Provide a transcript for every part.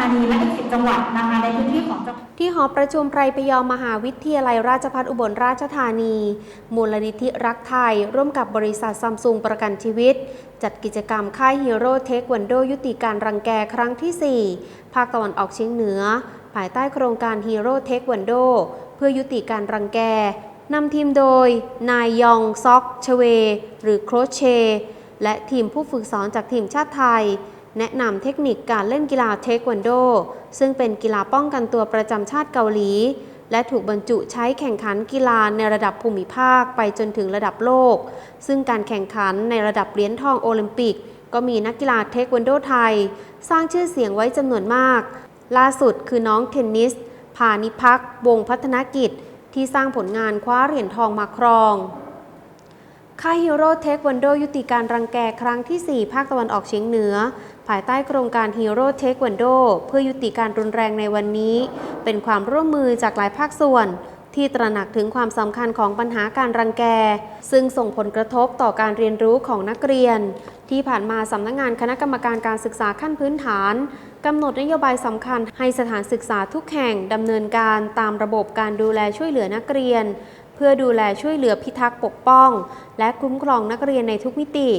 ธานีและอีก 10 จังหวัดนะคะในพื้นที่ของจังหวัดที่หอประชุมไพรพยอมมหาวิทยาลัยราชภัฏอุบลราชธานี มูลนิธิรักไทย ร่วมกับบริษัทซัมซุงประกันชีวิต จัดกิจกรรมค่ายฮีโร่เทควันโดยุติการรังแกครั้งที่ 4 ภาคตะวันออกเฉียงเหนือ ภายใต้โครงการฮีโร่เทควันโดเพื่อยุติการรังแกนำทีมโดย นายยองซอกชเว หรือโครเช และทีมผู้ฝึกสอนจากทีมชาติไทย แนะนำเทคนิคการเล่นกีฬาเทควันโด ซึ่งเป็นกีฬาป้องกันตัวประจำชาติเกาหลี และถูกบรรจุใช้แข่งขันกีฬาในระดับภูมิภาคไปจนถึงระดับโลก ซึ่งการแข่งขันในระดับเหรียญทองโอลิมปิก ก็มีนักกีฬาเทควันโดไทย สร้างชื่อเสียงไว้จำนวนมาก ล่าสุดคือน้องเทนนิสพานิพักวงพัฒนกิจ ที่สร้างผลงานคว้าเหรียญทองมาครองค่ายฮีโร่เทควันโดยุติการรังแกครั้งที่ 4 ภาคตะวันออกเฉียงเหนือ ภายใต้โครงการฮีโร่เทควันโดเพื่อยุติการรุนแรงในวันนี้ เป็นความร่วมมือจากหลายภาคส่วน ที่ตระหนักถึงความสำคัญของปัญหาการรังแก ซึ่งส่งผลกระทบต่อการเรียนรู้ของนักเรียน ที่ผ่านมาสำนักงานคณะกรรมการการศึกษาขั้นพื้นฐานกำหนดนโยบายสำคัญให้สถานศึกษาทุกแห่งดำเนินการตามระบบการดูแลช่วยเหลือนักเรียน เพื่อดูแลช่วยเหลือพิทักษ์ปกป้อง และคุ้มครองนักเรียนในทุกมิติ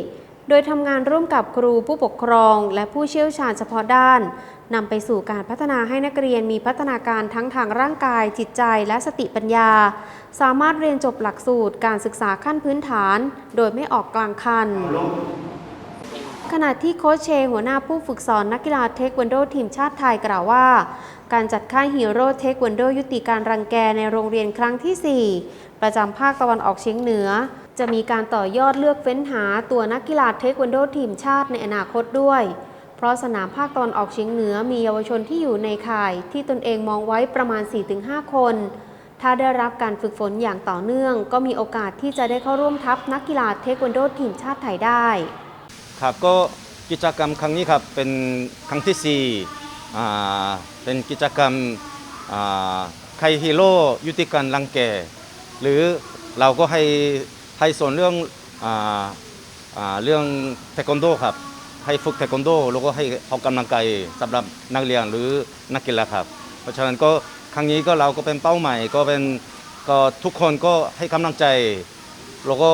โดยทำงานร่วมกับครูผู้ปกครอง และผู้เชี่ยวชาญเฉพาะด้านนำไปสู่การพัฒนาให้นักเรียนมีพัฒนาการทั้งทางร่างกาย จิตใจ และสติปัญญา สามารถเรียนจบหลักสูตรการศึกษาขั้นพื้นฐาน โดยไม่ออกกลางคัน ขณะที่โค้ชเช หัวหน้าผู้ฝึกสอนนักกีฬาเทควันโดทีมชาติไทยกล่าวว่า การจัดค่ายฮีโร่เทควันโดยุติการรังแกในโรงเรียนครั้งที่ 4 ประจำภาคตะวันออกเฉียงเหนือ จะมีการต่อยอดเลือกเฟ้นหาตัวนักกีฬาเทควันโดทีมชาติในอนาคตด้วย เพราะสนามภาคตะวันออกเฉียงเหนือมีเยาวชนที่อยู่ในข่ายที่ตนเองมองไว้ประมาณ 4-5 คน ถ้าได้รับการฝึกฝนอย่างต่อเนื่อง ก็มีโอกาสที่จะได้เข้าร่วมทัพนักกีฬาเทควันโดทีมชาติไทยได้ ครับก็กิจกรรมครั้งนี้ครับเป็นครั้งที่สี่อ่าเป็นกิจกรรมอ่าใครฮีโร่ยุติการรังแกหรือเราก็ให้ ให้สอนเรื่องออเรื่องเทควันโดครับ ให้ฝึกเทควันโด แล้วก็ให้ออกกำลังกายสำหรับนักเรียนหรือนักกีฬาครับ เพราะฉะนั้นก็ครั้งนี้ก็เราก็เป็นเป้าหมายก็เป็นก็ทุกคนก็ให้กำลังใจ แล้วก็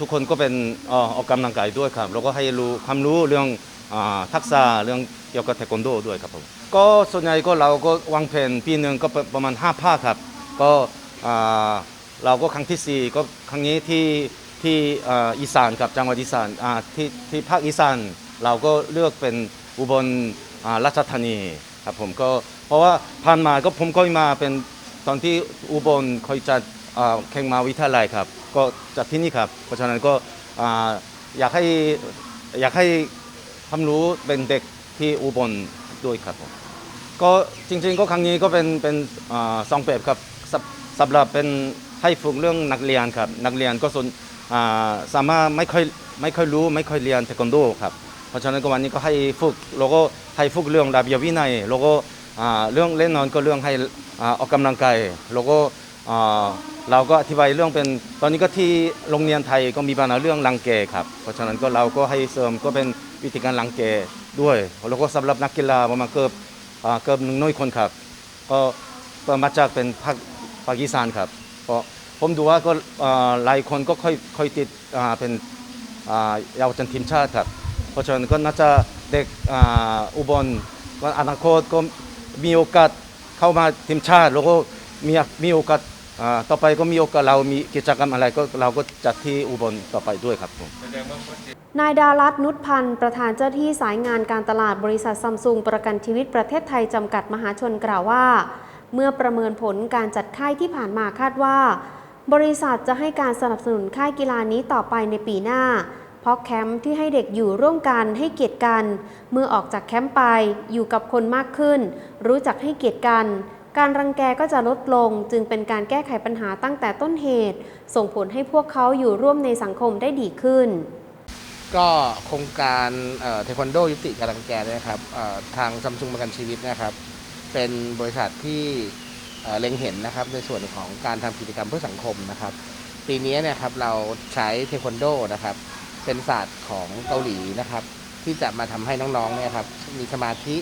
ทุกคนก็เป็นออกกำลังกายด้วยครับ แล้วก็ให้รู้ความรู้เรื่องอทักษะเรื่องเกี่ยวกับเทควันโดด้วยครับผมก็ส่วนใหญ่ก็เราก็วางแผนปีหนึ่งก็ประมาณ5ภาคครับ ก็ เราก็ครั้งทีสี่ 4 ก็ครั้งนี้ที่ที่อีสานครับจังหวัดอีสานที่ที่ภาคอีสานเราก็เลือกเป็นอุบลราชธานีครับผมก็เพราะว่าผ่านมาก็ผมก็มาเป็นตอนที่อุบลเคยจัดแข่งมาวิทยาลัยครับ ก็จัดที่นี่ครับ เพราะฉะนั้นก็อยากให้อยากให้ความรู้เป็นเด็กที่อุบลด้วยครับผมก็จริงๆก็ครั้งนี้ก็เป็นเป็นอ่าสองแบบครับสำหรับเป็น ให้ฝึกเรื่องนักเรียนครับ นักเรียนก็สนาสามารถไม่ค่อยไม่ค่อยรู้ไม่ค่อยเรียนเทควันโดครับ เพราะฉะนั้นก็วันนี้ก็ให้ฝึกแล้วก็ให้ฝึกเรื่องระเบียบวินัยแล้วก็เรื่องเล่นนอนก็เรื่องให้อออกกำลังกายแล้วก็เราก็อธิบายเรื่องเป็นตอนนี้ก็ที่โรงเรียนไทยก็มีปัญหาเรื่องรังแกครับ เพราะฉะนั้นก็เราก็ให้เสริมก็เป็นวิธีการรังแกด้วย แล้วก็สำหรับนักกีฬาประมาณเกือบเกือบหนึ่งน้อยคนครับ ก็มาจากเป็นภาคภาคอีสถานครับ พราะผมดูว่าก็หลายคนก็ค่อยค่อยติดเป็นเยาวชนทีมชาติครับ เพราะฉะนั้นก็น่าจะเด็กอ,อุบลก็อนาคตก็มีโอกาสเข้ามาทีมชาติ แล้วก็มีมีโอกาสต่อไปก็มีโอกาสเรามีกิจกรรมอะไรก็เราก็จัดที่อุบลต่อไปด้วยครับผมนายดารัตนุชพันธ์ประธานเจ้าที่สายงานการตลาดบริษัทซัมซุงประกันชีวิตประเทศไทยจำกัดมหาชนกล่าวว่า เมื่อประเมินผลการจัดค่ายที่ผ่านมาคาดว่า บริษัทจะให้การสนับสนุนค่ายกีฬานี้ต่อไปในปีหน้า เพราะแคมป์ที่ให้เด็กอยู่ร่วมกันให้เกียรติกัน เมื่อออกจากแคมป์ไปอยู่กับคนมากขึ้น รู้จักให้เกียรติกันการรังแกก็จะลดลงจึงเป็นการแก้ไขปัญหาตั้งแต่ต้นเหตุ ส่งผลให้พวกเขาอยู่ร่วมในสังคมได้ดีขึ้น ก็โครงการเทควันโดยุติการรังแกนะครับทางซัมซุงประกันชีวิตนะครับ เป็นบริษัทที่เเล็งเห็นนะครับในส่วนของการทำกิจกรรมเพื่อสังคมนะครับ ปีนี้เนี่ยครับเราใช้เทควันโดนะครับ เป็นศาสตร์ของเกาหลีนะครับ ที่จะมาทำให้น้องๆเนี่ยครับมีสมาธิ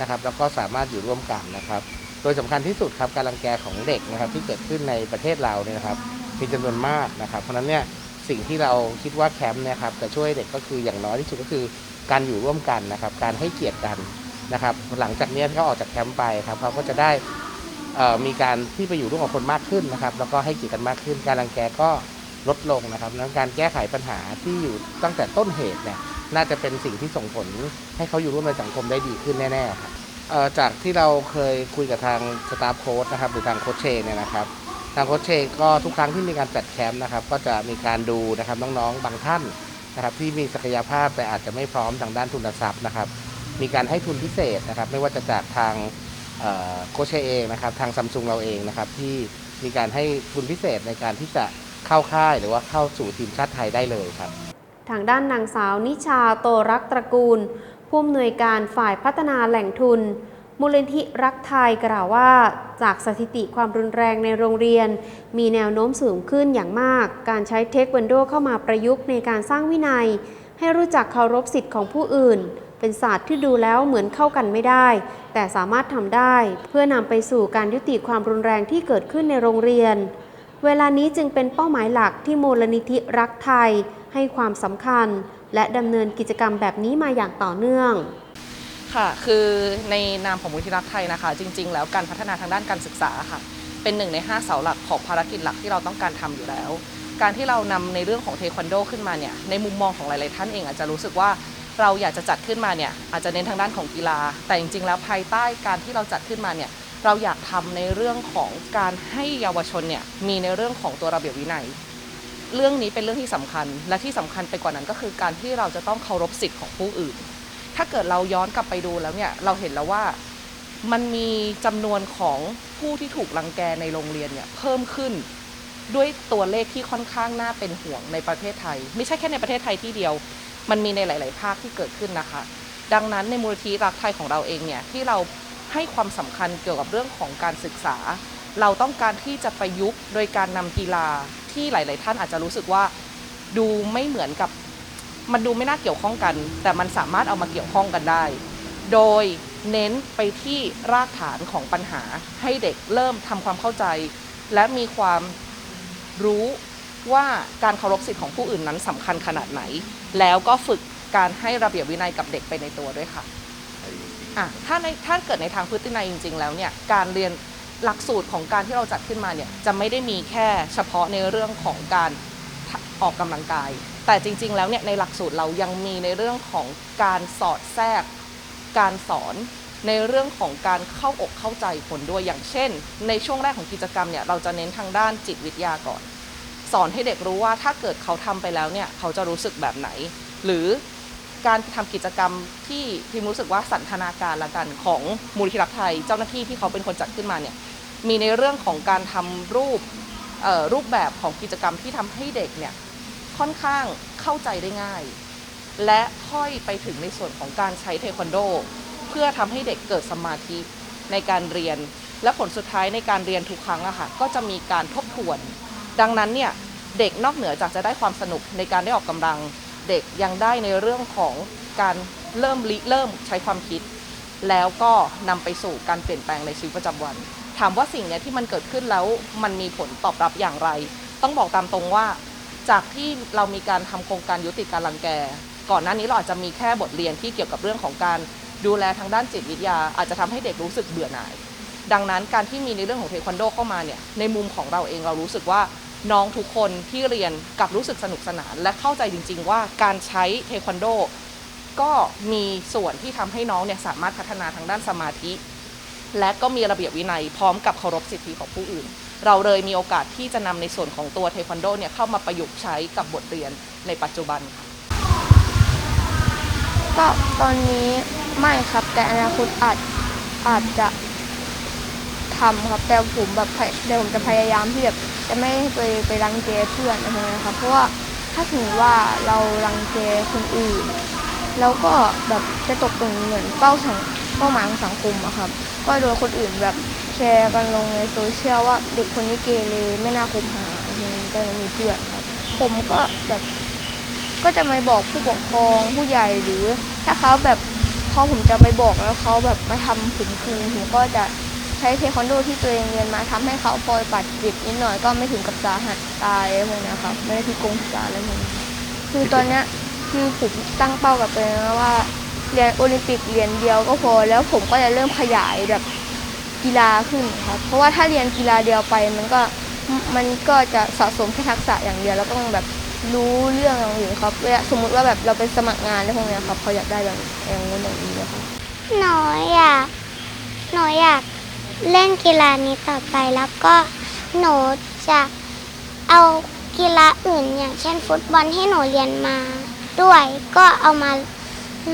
นะครับแล้วก็สามารถอยู่ร่วมกันนะครับ โดยสำคัญที่สุดครับการรังแกของเด็กนะครับที่เกิดขึ้นในประเทศเราเนี่ยนะครับมีจำนวนมากนะครับ เพราะฉะนั้นเนี่ยสิ่งที่เราคิดว่าแคมป์เนี่ยครับจะช่วยเด็กก็คืออย่างน้อยที่สุดก็คือการอยู่ร่วมกันนะครับ การให้เกียรติกัน นะครับ หลังจากนี้ยเขาออกจากแคมป์ไปครับเขาก็จะได้มีการที่ไปอยู่ร่วมกับคนมากขึ้นนะครับ แล้วก็ให้เกียรติกันมากขึ้น การรังแกก็ลดลงนะครับแล้วการแก้ไขปัญหาที่อยู่ตั้งแต่ต้นเหตุเนี่ยน่าจะเป็นสิ่งที่ส่งผลให้เขาอยู่ร่วมในสังคมได้ดีขึ้นแน่ๆครับจากที่เราเคยคุยกับทางสตาฟโค้ดนะครับหรือทางโคชเชนเนี่ยนะครับทางโคชเชนก็ทุกครั้งที่มีการจัดแคมป์นะครับก็จะมีการดูนะครับน้องๆบางท่านนะครับที่มีศักยภาพแต่อาจจะไม่พร้อมทางด้านทุนทรัพย์นะครับ มีการให้ทุนพิเศษนะครับ ไม่ว่าจะจากทางโคชเชเองนะครับ ทางซัมซุงเราเองนะครับ ที่มีการให้ทุนพิเศษในการที่จะเข้าค่ายหรือว่าเข้าสู่ทีมชาติไทยได้เลยครับ ทางด้านนางสาวนิชาโตรักตระกูล ผู้อำนวยการฝ่ายพัฒนาแหล่งทุน มูลนิธิรักไทยกล่าวว่า จากสถิติความรุนแรงในโรงเรียน มีแนวโน้มสูงขึ้นอย่างมาก การใช้เทควันโดเข้ามาประยุกต์ในการสร้างวินัย ให้รู้จักเคารพสิทธิ์ของผู้อื่น เป็นศาสตร์ที่ดูแล้วเหมือนเข้ากันไม่ได้ แต่สามารถทำได้ เพื่อนำไปสู่การยุติความรุนแรงที่เกิดขึ้นในโรงเรียน เวลานี้จึงเป็นเป้าหมายหลักที่มูลนิธิรักไทย ให้ความสำคัญ และดำเนินกิจกรรมแบบนี้มาอย่างต่อเนื่องค่ะ คือในนามของมูลที่รักไทยนะคะ จริง ๆ แล้วการพัฒนาทางด้านการศึกษาค่ะ เป็นหนึ่งใน 5 เสาหลักของภารกิจหลักที่เราต้องการทำอยู่แล้ว การที่เรานำในเรื่องของเทควันโดขึ้นมาเนี่ย ในมุมมองของหลาย ๆ ท่านเองอาจจะรู้สึกว่า เราอยากจะจัดขึ้นมาเนี่ยอาจจะเน้นทางด้านของกีฬา แต่จริงๆ แล้วภายใต้การที่เราจัดขึ้นมาเนี่ยเราอยากทำในเรื่องของการให้เยาวชนเนี่ยมีในเรื่องของตัวระเบียบวินัย เรื่องนี้เป็นเรื่องที่สำคัญ และที่สำคัญไปกว่านั้นก็คือการที่เราจะต้องเคารพสิทธิ์ของผู้อื่น ถ้าเกิดเราย้อนกลับไปดูแล้วเนี่ยเราเห็นแล้วว่ามันมีจำนวนของผู้ที่ถูกรังแกในโรงเรียนเนี่ยเพิ่มขึ้นด้วยตัวเลขที่ค่อนข้างน่าเป็นห่วงในประเทศไทย ไม่ใช่แค่ในประเทศไทยที่เดียว มันมีในหลาย ๆ ภาคที่เกิดขึ้นนะคะ ดังนั้นในมูลทีรักไทยของเราเองเนี่ยที่เราให้ความสำคัญเกี่ยวกับเรื่องของการศึกษา เราต้องการที่จะประยุกต์โดยการนำกีฬาที่หลาย ๆ ท่านอาจจะรู้สึกว่าดูไม่เหมือนกับมันดูไม่น่าเกี่ยวข้องกัน แต่มันสามารถเอามาเกี่ยวข้องกันได้ โดยเน้นไปที่รากฐานของปัญหาให้เด็กเริ่มทำความเข้าใจ และมีความรู้ ว่าการเคารพสิทธิ์ของผู้อื่นนั้นสำคัญขนาดไหน แล้วก็ฝึกการให้ระเบียบวินัยกับเด็กไปในตัวด้วยค่ะอะถ้าในถ้าเกิดในทางพฤตินัยจริง ๆ แล้วเนี่ยการเรียนหลักสูตรของการที่เราจัดขึ้นมาเนี่ยจะไม่ได้มีแค่เฉพาะในเรื่องของการออกกำลังกาย แต่จริง ๆ แล้วเนี่ยในหลักสูตรเรายังมีในเรื่องของการสอดแทรก การสอนในเรื่องของการเข้าอกเข้าใจคนด้วยอย่างเช่น ในช่วงแรกของกิจกรรมเนี่ยเราจะเน้นทางด้านจิตวิทยาก่อน สอนให้เด็กรู้ว่าถ้าเกิดเขาทำไปแล้วเนี่ยเขาจะรู้สึกแบบไหน หรือการทำกิจกรรมที่พิมรู้สึกว่าสันทนาการละกันของมูลนิธิรักไทย เจ้าหน้าที่ที่เขาเป็นคนจัดขึ้นมาเนี่ยมีในเรื่องของการทำรูปรูปแบบของกิจกรรมที่ทำให้เด็กเนี่ยค่อนข้างเข้าใจได้ง่าย และค่อยไปถึงในส่วนของการใช้เทควันโด เพื่อทำให้เด็กเกิดสมาธิในการเรียน และผลสุดท้ายในการเรียนทุกครั้งอะค่ะก็จะมีการทบทวน ดังนั้นเนี่ยเด็กนอกเหนือจากจะได้ความสนุกในการได้ออกกำลัง เด็กยังได้ในเรื่องของการเริ่มริเริ่มใช้ความคิด แล้วก็นำไปสู่การเปลี่ยนแปลงในชีวิตประจำวัน ถามว่าสิ่งเนี้ยที่มันเกิดขึ้นแล้วมันมีผลตอบรับอย่างไร ต้องบอกตามตรงว่า จากที่เรามีการทำโครงการยุติการรังแก ก่อนหน้านี้เราอาจจะมีแค่บทเรียนที่เกี่ยวกับเรื่องของการดูแลทางด้านจิตวิทยา อาจจะทำให้เด็กรู้สึกเบื่อหน่าย ดังนั้นการที่มีในเรื่องของเทควันโดเข้ามาเนี่ยในมุมของเราเองเรารู้สึกว่า น้องทุกคนที่เรียนกับรู้สึกสนุกสนาน และเข้าใจจริง ๆ ว่าการใช้เทควันโดก็มีส่วนที่ทำให้น้องเนี่ยสามารถพัฒนาทางด้านสมาธิ และก็มีระเบียบวินัยพร้อมกับเคารพสิทธิของผู้อื่น เราเลยมีโอกาสที่จะนำในส่วนของตัวเทควันโดเนี่ยเข้ามาประยุกต์ใช้กับบทเรียนในปัจจุบันค่ะก็ตอนนี้ไม่ครับแต่อนาคตอาจอาจจะ ทำครับ แต่ผมแบบพยเดี๋ยวผมจะพยายามที่แบบจะไม่ไปไปรังแกเพื่อนอะไรนะครับ เพราะว่าถ้าถึงว่าเรารังแกคนอื่นแล้วก็แบบจะตกเป็นเหมือนเป้าสังเป้าหมายของสังคมอะครับ ก็โดยคนอื่นแบบแชร์กันลงในโซเชียลว่าเด็กคนนี้เกเรไม่น่าคบหาอะไรอย่างนี้ก็มีเพื่อนครับ ผมก็แบบก็จะไม่บอกผู้ปกครองผู้ใหญ่หรือ ถ้าเขาแบบพอผมจะไปบอกแล้วเขาแบบมาทำผมคืนผมก็จะ ใช้เทควันโดที่ตัวเองเรียนมาทำให้เขาพอยบาดเจ็บนิดหน่อยก็ไม่ถึงกับสาหัสตายอะไรพวกเนี้ยครับไม่ได้พิกงพิการอะไรพวกนี้คือตอนเนี้ยคือผมตั้งเป้ากับตัวเองแล้วว่าเรียนโอลิมปิกเหรียญเดียวก็พอ แล้วผมก็จะเริ่มขยายแบบกีฬาขึ้นครับเพราะว่าถ้าเรียนกีฬาเดียวไปมันก็มันก็จะสะสมแค่ทักษะอย่างเดียวแล้วก็ต้องแบบรู้เรื่องอย่างอื่นครับเวลาสมมุติว่าแบบเราไปสมัครงานอะไรพวกเนี้ยครับเขาอยากได้แบบอย่างนู้นอย่างนี้นะครับหนูอยากหนูอยาก เล่นกีฬานี้ต่อไปแล้วก็หนูจะเอากีฬาอื่น อย่างเช่นฟุตบอลที่หนูเรียนมาด้วย ก็เอามา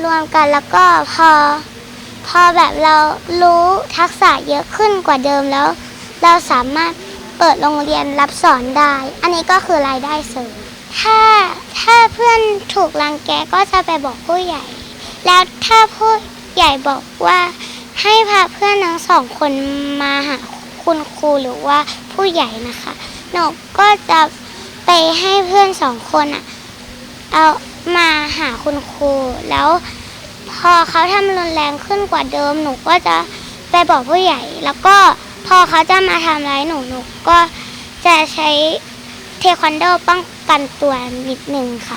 รวมกันแล้วก็พอ พอแบบเรารู้ทักษะเยอะขึ้นกว่าเดิมแล้ว เราสามารถเปิดโรงเรียนรับสอนได้ อันนี้ก็คือรายได้เสริมถ้าถ้าเพื่อนถูกรังแกก็จะไปบอกผู้ใหญ่ แล้วถ้าผู้ใหญ่บอกว่า ให้พาเพื่อนทั้งสองคนมาหาคุณครูหรือว่าผู้ใหญ่นะคะ หนูก็จะไปให้เพื่อนสองคนอะเอามาหาคุณครู แล้วพอเขาทำรุนแรงขึ้นกว่าเดิม หนูก็จะไปบอกผู้ใหญ่ แล้วก็พอเขาจะมาทำร้ายหนูหนูก็จะใช้เทควันโดป้องกันตัวนิดนึงค่ะ